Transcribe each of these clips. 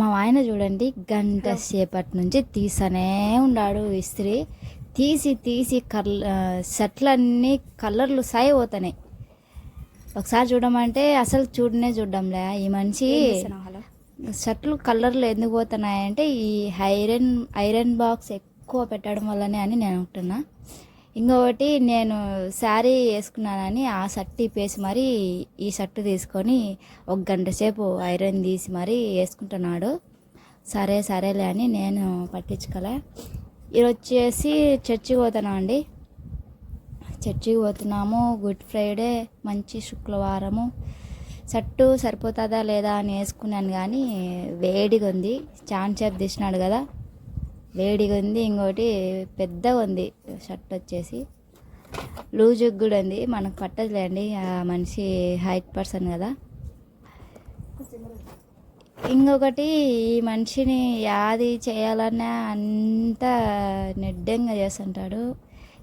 మా ఆయన చూడండి గంట సేపటి నుంచి తీసానే ఉన్నాడు ఇస్త్రీ తీసి తీసి కల్ షర్ట్లన్నీ కలర్లు సాయి పోతున్నాయి ఒకసారి చూడమంటే అసలు చూడనే చూడడంలే. ఈ మనిషి షర్ట్లు కలర్లు ఎందుకు పోతున్నాయంటే ఈ ఐరన్ ఐరన్ బాక్స్ ఎక్కువ పెట్టడం వల్లనే అని నేను అంటున్నా. ఇంకొకటి నేను శారీ వేసుకున్నానని ఆ షర్ట్ ఇప్పేసి మరి ఈ షర్ట్ తీసుకొని ఒక గంట సేపు ఐరన్ తీసి మరీ వేసుకుంటున్నాడు. సరే సరేలే అని నేను పట్టించుకోలే. ఇది వచ్చేసి చర్చికి పోతున్నాం అండి. చర్చికి పోతున్నాము. గుడ్ ఫ్రైడే మంచి శుక్రవారము. షర్టు సరిపోతుందా లేదా అని వేసుకున్నాను కానీ వేడిగా ఉంది. చాన్ చేపు తీసినాడు కదా. వేడిగా ఉంది ఇంకోటి పెద్దగా ఉంది. షర్ట్ వచ్చేసి. లూజుకి కూడా ఉంది. మనకు పట్టదులేండి. ఆ మనిషి హైట్ పర్సన్ కదా. ఇంకొకటి ఈ మనిషిని యాది చేయాలన్నా అంత నిడ్డంగా చేస్తుంటాడు.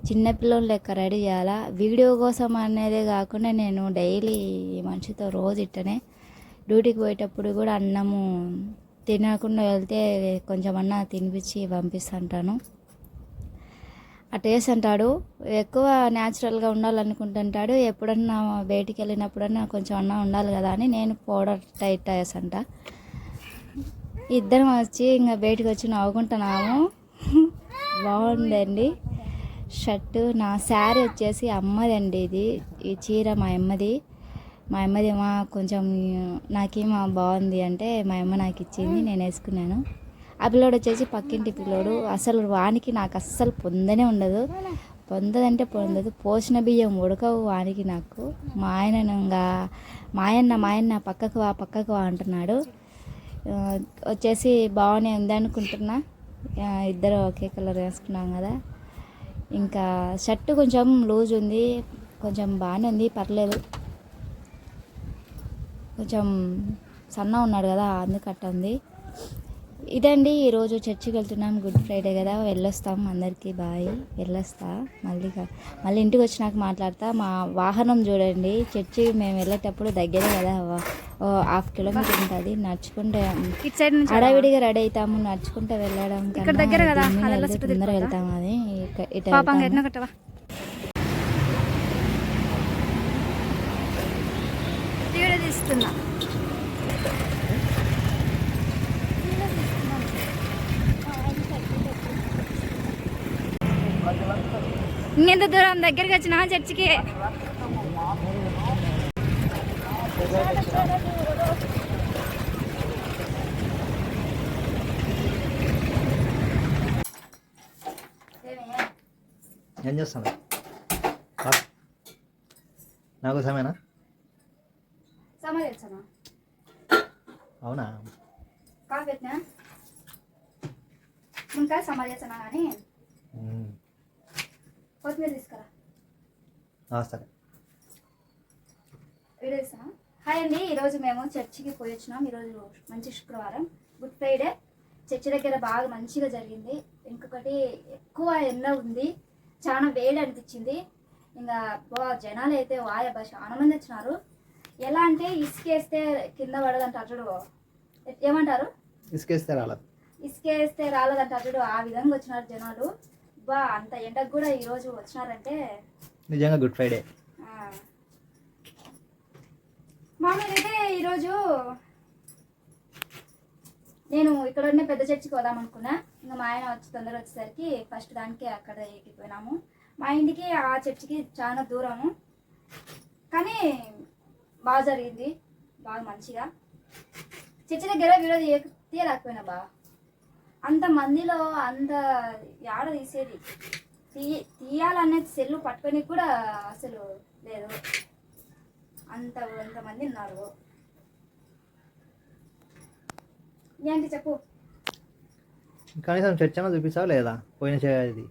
చిన్నపిల్లలు లెక్క రెడీ చేయాలా? వీడియో కోసం అనేదే కాకుండా నేను డైలీ ఈ మనిషితో రోజు ఇట్టనే డ్యూటీకి పోయేటప్పుడు కూడా అన్నము తినకుండా వెళ్తే కొంచెం తినిపించి పంపిస్తుంటాను. ఆ టేస్ట్ అంటాడు ఎక్కువ న్యాచురల్గా ఉండాలనుకుంటుంటాడు ఎప్పుడన్నా బయటికి వెళ్ళినప్పుడన్నా కొంచెం అన్నా ఉండాలి కదా అని నేను పౌడర్ టైట్ వేసంట ఇద్దరం వచ్చి ఇంకా బయటకు వచ్చి నవ్వుకుంటున్నాము బాగుందండి. షర్టు నా శారీ వచ్చేసి అమ్మదండి ఇది. ఈ చీర మా అమ్మది. మా అమ్మదేమో కొంచెం నాకేమో బాగుంది అంటే మా అమ్మ నాకు ఇచ్చింది నేను వేసుకున్నాను. ఆ పిల్లోడు వచ్చేసి పక్కింటి పిల్లోడు. అసలు వానికి నాకు అస్సలు పొందనే ఉండదు. పొందదంటే పొందదు. పోసిన బియ్యం ఉడకవు వానికి నాకు. మా ఆయన ఇంకా మా మా ఆయన పక్కకు వా పక్కకు వా అంటున్నాడు. వచ్చేసి బాగానే ఉంది అనుకుంటున్నా. ఇద్దరు ఒకే కలర్ వేసుకున్నాం కదా. ఇంకా షర్ట్ కొంచెం లూజ్ ఉంది కొంచెం బాగానే ఉంది. పర్లేదు. కొంచెం సన్న ఉన్నాడు కదా అందుకట్ట ఉంది ఇదండి ఈరోజు చర్చికి వెళ్తున్నాం గుడ్ ఫ్రైడే కదా వెళ్ళొస్తాం అందరికీ బాయ్ వెళ్ళొస్తా మళ్ళీ మళ్ళీ ఇంటికి వచ్చినాక మాట్లాడతా. మా వాహనం చూడండి చర్చి మేము వెళ్ళేటప్పుడు దగ్గరే కదా హాఫ్ కిలోమీటర్ ఉంటుంది నడుచుకుంటే హడావిడిగా రెడీ అవుతాము నడుచుకుంటూ వెళ్ళడం దగ్గర కదా, తొందరగా? వెళ్తాం అది ఇటు తీస్తున్నా ఇంకెంత దూరం దగ్గరికి వచ్చిన చర్చికి? ఏం చేస్తాను నాకు సమయనా? సమాధించనా అవునా? కాఫీ పెట్టినా ఇంకా సమాధించనా కానీ. కొత్తిమీర తీసుకురా. సరే. వీడియో ఇస్తాను హాయ్ అండి ఈరోజు మేము చర్చికి పోయి వచ్చినాం. ఈరోజు మంచి శుక్రవారం. Good Friday. చర్చి దగ్గర బాగా మంచిగా జరిగింది. ఇంకొకటి ఎక్కువ ఎండ ఉంది. చాలా వేడి అనిపించింది. ఇంకా జనాలు అయితే వాయ చాలా మంది వచ్చినారు. ఎలా అంటే ఇసుకేస్తే కింద పడదంటారు చూడు ఏమంటారు? ఇసుకేస్తే రాలేదు. ఇసుకేస్తే రాలేదంటారు చూడు ఆ విధంగా వచ్చినారు జనాలు. బా అంత ఎండకు కూడా ఈరోజు వచ్చినారంటే. నిజంగా గుడ్ ఫ్రైడే. ఆ. మామూలుగా అయితే ఈరోజు నేను ఇక్కడ ఉన్న పెద్ద చర్చికి పోదాం అనుకున్నా. ఇంకా మా ఆయన వచ్చి తొందర వచ్చేసరికి ఫస్ట్ దానికి అక్కడ ఎక్కిపోయినాము. మా ఇంటికి ఆ చర్చికి చాలా దూరము. కానీ బాగా జరిగింది. బాగా మంచిగా. చర్చి దగ్గర వీడియో తీయ తీయలేకపోయినా బా. అంత మందిలో అంత యాడ తీసేది? తీ తీయాలనేది సెల్లు పట్టుకొని కూడా అసలు లేదు. అంత అంతమంది ఉన్నారు. ఏంటి చెప్పు? కనీసం చర్చ అన్న చూపిస్తావా లేదా? పోయిన ఇది.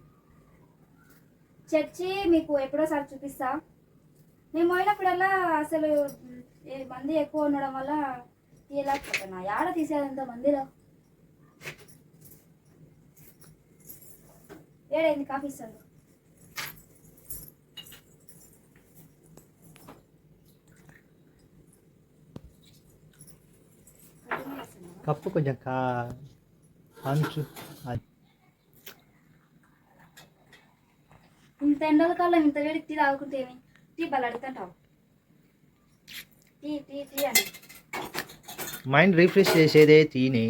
చర్చి మీకు ఎప్పుడోసారి చూపిస్తా. నేను పోయినప్పుడల్లా అసలు ఏ మంది ఎక్కువ ఉండడం వల్ల తీయలేకపోతున్నా యాడ తీసేదంత మందిలో ఏడైంది కాఫీ ఇస్తాను? కప్పు కొంచెం కా అంచు. ఇంత ఎండల కాలం ఇంత వేడి టీ అని. మైండ్ రిఫ్రెష్ చేసేదే తిని.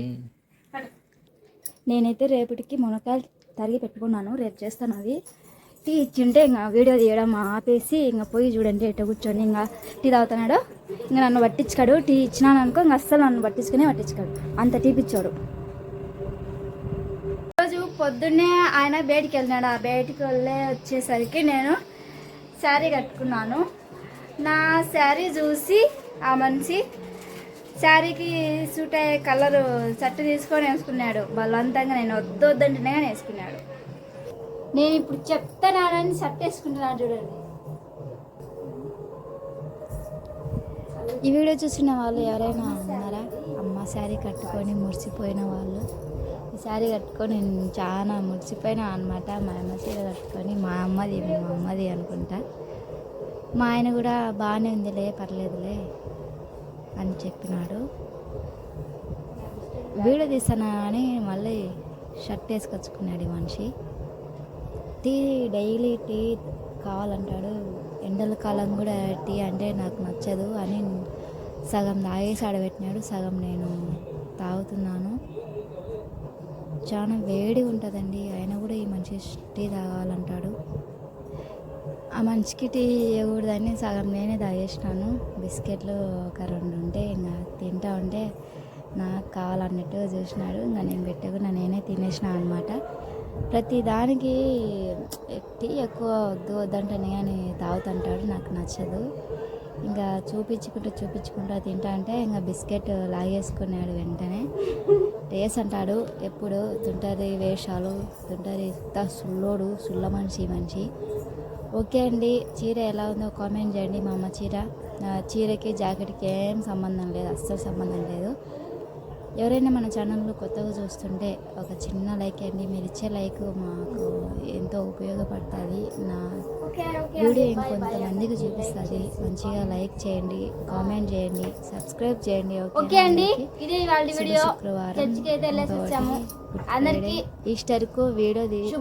నేనైతే రేపటికి మునక్కాయలు తరిగి పెట్టుకున్నాను రేపు చేస్తాను అది టీ ఇచ్చింటే ఇంకా వీడియో తీయడం ఆపేసి ఇంకా పోయి చూడండి ఎట కూర్చొని ఇంకా టీ తాగుతున్నాడు. ఇంకా నన్ను పట్టించుకాడు టీ ఇచ్చినాను అనుకో ఇంకా అస్సలు నన్ను పట్టించుకునే పట్టించుకాడు. అంత టీ పిచ్చాడు. రోజు పొద్దున్నే ఆయన బయటికి వెళ్ళినాడు. ఆ బయటికి వెళ్ళే వచ్చేసరికి నేను శారీ కట్టుకున్నాను. నా శారీ చూసి ఆ మనిషి శారీకి సూట్ అయ్యే కలరు షర్ట్ తీసుకొని వేసుకున్నాడు. బలవంతంగా నేను వద్దు వద్దంటేనే కానీ వేసుకున్నాడు. నేను ఇప్పుడు చెప్తానని షర్ట్ వేసుకుంటున్నాను చూడండి. ఈ వీడియో చూసిన వాళ్ళు ఎవరైనా ఉన్నారా? అమ్మ శారీ కట్టుకొని మురిసిపోయిన వాళ్ళు. ఈ శారీ కట్టుకొని నేను చాలా మురిసిపోయినా అనమాట మా అమ్మ చీర కట్టుకొని మా అమ్మది మా అమ్మది అనుకుంటా. మా ఆయన కూడా బాగానే ఉందిలే పర్లేదులే అని చెప్పినాడు. వీడియో తీస్తానా అని మళ్ళీ షర్ట్ వేసుకొచ్చుకున్నాడు ఈ మనిషి. టీ డైలీ టీ కావాలంటాడు. ఎండల కాలం కూడా టీ అంటే నాకు నచ్చదు అని సగం తాగేసి ఆడబెట్టినాడు. సగం నేను తాగుతున్నాను. చాలా వేడి ఉంటుందండి. అయినా కూడా ఈ మంచి టీ తాగాలంటాడు. ఆ మంచికి టీ ఇవ్వకూడదని సగం నేనే తాగేసినాను. బిస్కెట్లు ఒక రెండు ఉంటే ఇంకా తింటా ఉంటే నాకు కావాలన్నట్టుగా చూసినాడు. ఇంకా నేను పెట్టకుండా నేనే తినేసిన అనమాట ప్రతి దానికి టీ ఎక్కువ వద్దు వద్దంటేనే కానీ తాగుతుంటాడు. నాకు నచ్చదు. ఇంకా చూపించుకుంటూ చూపించుకుంటూ తింటా అంటే ఇంకా బిస్కెట్ లాగేసుకున్నాడు వెంటనే. టేస్ అంటాడు ఎప్పుడు తుంటరి వేషాలు తుంటరి ఇంత సుల్లోడు సుల్ల మనిషి మనిషి. ఓకే అండి చీర ఎలా ఉందో కామెంట్ చేయండి మా అమ్మ చీర. చీరకి జాకెట్కి ఏం సంబంధం లేదు అస్సలు సంబంధం లేదు. ఎవరైనా మన ఛానల్లో కొత్తగా చూస్తుంటే ఒక చిన్న లైక్ అండి. మీరు ఇచ్చే లైక్ మాకు ఎంతో ఉపయోగపడుతుంది. నా వీడియో ఇంకొంతమందికి చూపిస్తుంది. మంచిగా లైక్ చేయండి కామెంట్ చేయండి సబ్స్క్రైబ్ చేయండి. ఓకే అండి. ఇదే వీడియో. శుక్రవారం. అందరికీ. ఈస్టర్కు వీడియో వీడియో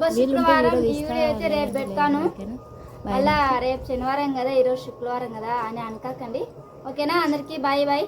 ఈ తీస్తా, వీడియో అయితే రేపు లేదంటే పెడతాను. లేదు, ఓకేనా? బాయ్ మళ్ళా రేపు శనివారం కదా ఈరోజు శుక్రవారం కదా అని అనకాకండి. ఓకేనా? అందరికీ బాయ్ బాయ్.